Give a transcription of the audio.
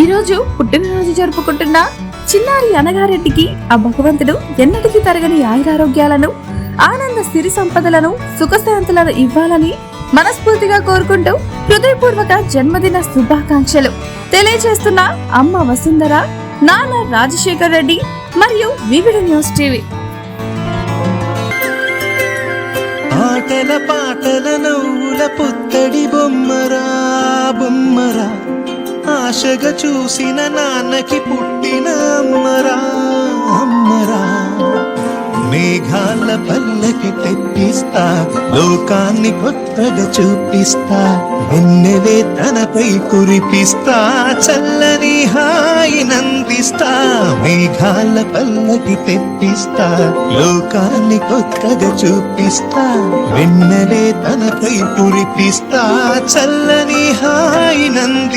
ఈరోజు పుట్టినరోజు జరుపుకుంటున్న చిన్నారి అనగారెడ్డికి ఆ భగవంతుడు ఎన్నటికీ తరగని ఆయురారోగ్యాలను ఆనంద సిరి సంపదలను సుఖశాంతులను ఇవ్వాలని మనస్ఫూర్తిగా కోరుకుంటూ హృదయపూర్వక జన్మదిన శుభాకాంక్షలు. తెలియజేస్తున్న అమ్మ వసుంధర నాన్న రాజశేఖర్ రెడ్డి మరియు వివిడ న్యూస్ టీవీ. ఆటల పాటల నవ్వుల పుత్తడి బొమ్మరా. ఆశగా చూసిన నాన్నకి పుట్టిన అమ్మరా అమ్మరా. మేఘాల పల్లకి తెప్పిస్తా లోకాన్ని కొత్తగా చూపిస్తా వెన్నెలే తనపై కురిపిస్తా చల్లని హాయి నందిస్తా మేఘాల పల్లకి తెప్పిస్తా లోకాన్ని కొత్తగా చూపిస్తా వెన్నెలే తనపై కురిపిస్తా చల్లని హాయి